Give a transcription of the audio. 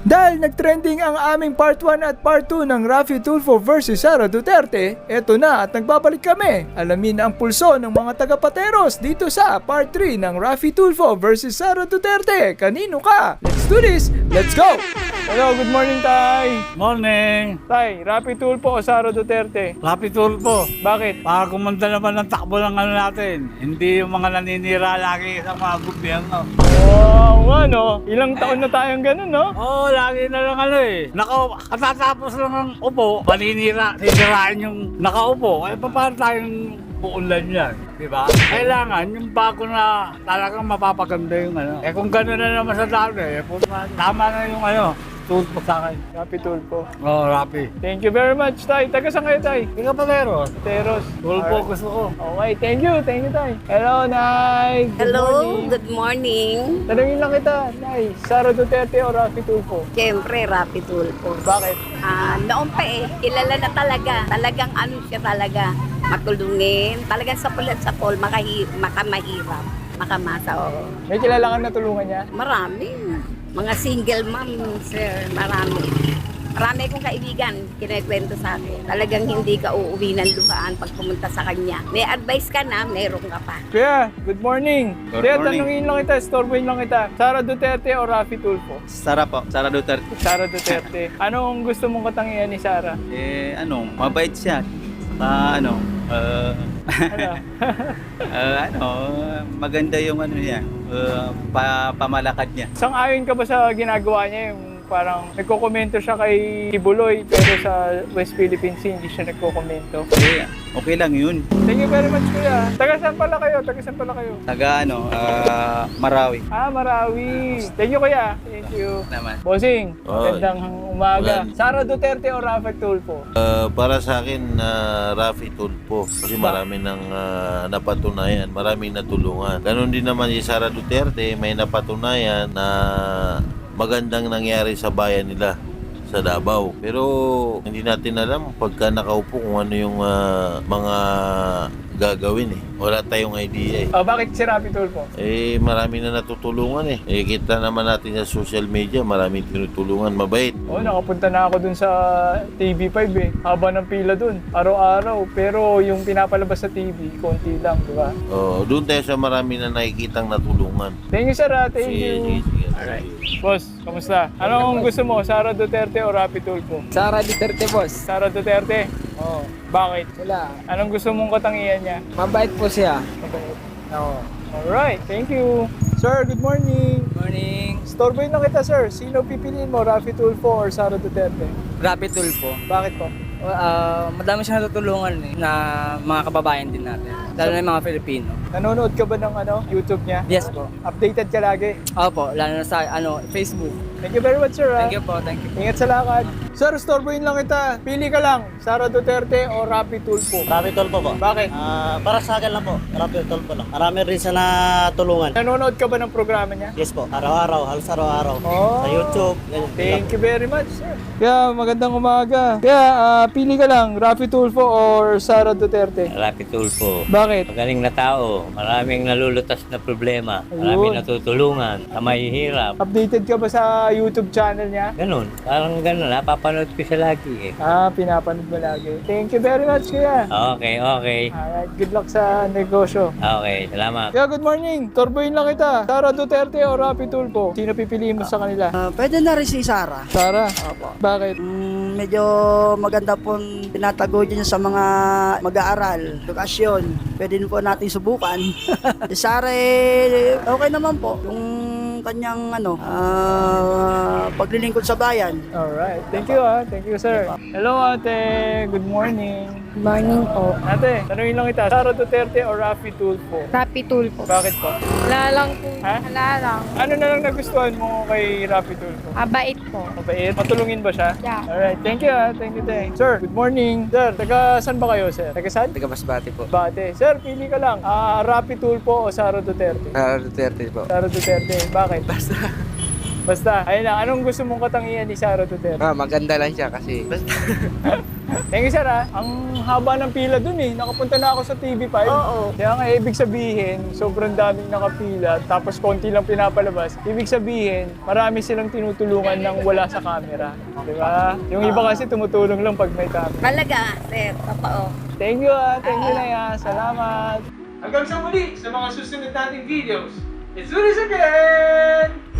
Dahil nagtrending ang aming part 1 at part 2 ng Rafi Tulfo versus Sara Duterte, eto na at nagbabalik kami. Alamin ang pulso ng mga taga-Pateros dito sa part 3 ng Rafi Tulfo versus Sara Duterte. Kanino ka? Let's do this! Let's go! Hello, good morning, Tay! Morning! Tay, Rafi Tulfo o Sara Duterte? Tour po. Bakit? Para kumanda naman ng takbo ng ano natin. Hindi yung mga naninira lagi sa mga gobyerno. Wow, ano? Ilang taon na tayong ganun, no? Oo, oh, lagi na lang ano eh. Naka, katatapos lang ng upo, paninira, sinirain yung nakaupo. Eh, paano tayong puunlan yan? Di ba? Kailangan yung bago na talagang mapapaganda yung ano. Eh kung gano'n na naman sa dati, eh, tama na yung ano. Tulad po sa akin. Rafi Tulfo. Oo, oh, Rapi. Thank you very much, Tay. Taga saan kayo, Tay? Ikaw palero. Teros. Tulad po Alright. gusto ko. Okay, thank you, thank you, Tay. Hello, Nay. Good Hello, morning. good morning. Tanungin lang kita, Nay. Sara Duterte o Rafi Tulfo? Siyempre, Rapi Tulfo. Bakit? Ah, noon pa eh, kilala na talaga. Talagang ano siya talaga, matulungin. Talagang sa pulat sa pol, makahi, makamahirap, makamasa. oo. May kilala ka na tulungan niya? Marami. Mga single mom, sir, marami. Marami akong kaibigan, kinikwento sa akin. Talagang hindi ka uuwi ng luhaan pag pumunta sa kanya. May advice ka na, meron ka pa. Kuya, good morning. Good Kuya, morning. tanungin lang kita, storboyin lang kita. Sara Duterte o Rafi Tulfo? Sara po, Sara Duterte. Sara Duterte. Anong gusto mong katangian ni Sara? Eh, ano, mabait siya. Saka, ano, uh, Ano? uh, ano, maganda yung ano niya, uh, pa, pamalakad niya. Sang-ayon ka ba sa ginagawa niya yung parang nagko-komento siya kay Kibuloy pero sa West Philippine Sea hindi siya nagko-komento. Eh, okay lang yun. Thank you very much kuya. Taga saan pala kayo? Taga saan pala kayo? Taga, ano, uh, Marawi Ah, Marawi. Thank you kuya. Thank you. naman. Bossing, Oy. magandang umaga. Sara Duterte o Rafael Tulfo? Ah, para sa akin, na Rafi Tulfo. Kasi marami nang ah, napatunayan, maraming natulungan. Ganon din naman si Sara Duterte, may napatunayan na magandang nangyari sa bayan nila sa Davao. Pero hindi natin alam pagka nakaupo kung ano yung ah, mga gagawin eh. Wala tayong idea eh. Oh, bakit si Rafael Tulfo? Eh, marami na natutulungan eh. Eh, kita naman natin sa social media, maraming tinutulungan. Mabait. Oh, nakapunta na ako dun sa TV5 eh. Haba ng pila dun. Araw-araw. Pero yung pinapalabas sa TV, konti lang, di ba? Oh, doon tayo sa marami na nakikitang natulungan. Thank you, sir. ah. Thank you. sige, sige. Alright. Boss, kamusta? Anong gusto mo? Sara Duterte o Rapi Tulfo? Sara Duterte, boss. Sara Duterte? Oo. Bakit? Wala. Anong gusto mong katangian niya? Mabait po siya. Mabait. Oo. Alright, thank you. Sir, good morning. Morning. Storeboy lang kita, sir. Sino pipiliin mo? Rafi Tulfo or Sara Duterte? Rapid tool po. Bakit po? Uh, madami siya natutulungan eh, na mga kababayan din natin. Lalo na yung mga Filipino. Nanonood ka ba ng ano, YouTube niya? Yes po. Updated ka lagi. Opo, lalo na sa ano, Facebook. Thank you very much, sir. ah. Thank you po, thank you. Ingat sa lakad. Sir, storeboyin lang kita. Pili ka lang. Sara Duterte o Rafi Tulfo? Rapi Tolpo po. Bakit? Ah, para sa akin lang po, Rapi Tolpo lang. Marami rin sa natulungan. Nanonood ka ba ng programa niya? Yes po, araw-araw, halos araw-araw. Oh. Sa YouTube, ganyan. Thank you very much, sir. Kaya magandang umaga. Kaya ah, pili ka lang, Rafi Tulfo or Sara Duterte. Rapi Tulfo. Bakit? Magaling na tao, maraming nalulutas na problema, maraming Ayun. natutulungan, sa mahihirap. Updated ka ba sa YouTube channel niya? Ganun, parang ganun, napapanood ko siya lagi eh. Ah, pinapanood mo lagi. Thank you very much, kuya. Okay, okay. Alright, good luck sa negosyo. Okay, salamat. Kaya good morning. Torboyin lang kita. Sara Duterte o Rafi Tulfo? Sino pipiliin mo sa kanila? Ah, pwede na rin si Sara. Sara. Opo. Bakit? Mm, medyo maganda pong tinatago din sa mga mag-aaral, edukasyon. Pwede din po natin subukan. si Sara eh, okay naman po. Yung kanyang ano, ah, paglilingkod sa bayan. Alright. Thank you ah. Thank you sir. Hello ate. Good morning. Morning po. Ate, tanungin lang kita. Sara Duterte o Rafi Tulfo? Rapi Tulfo. Bakit po? Wala lang po. Ha? Wala lang. Ano na lang nagustuhan mo kay Rafi Tulfo? Mabait po. Mabait. Matulungin ba siya? Yeah. Alright. Thank you ah. Thank you, thank Sir, good morning. Sir, taga saan ba kayo, sir? Taga saan? Taga Masbate po. Bate. Sir, pili ka lang. Ah, Rapi Tulfo o Sara Duterte? Sara Duterte po. Sara Duterte. Bakit? Basta, Basta, ayun lang. Anong gusto mong katangian ni Sara Duterte? Ah, maganda lang siya kasi. Thank you, sir, ah. Ang haba ng pila dun eh. Nakapunta na ako sa TV5. Oo. Kaya nga, ibig sabihin, sobrang daming nakapila, tapos konti lang pinapalabas. Ibig sabihin, marami silang tinutulungan ng wala sa camera. Di ba? Yung iba kasi tumutulong lang pag may camera. Talaga, sir. Totoo. Thank you, ah. Thank you, Naya. Salamat. Hanggang sa muli sa mga susunod nating videos. Missouri's again!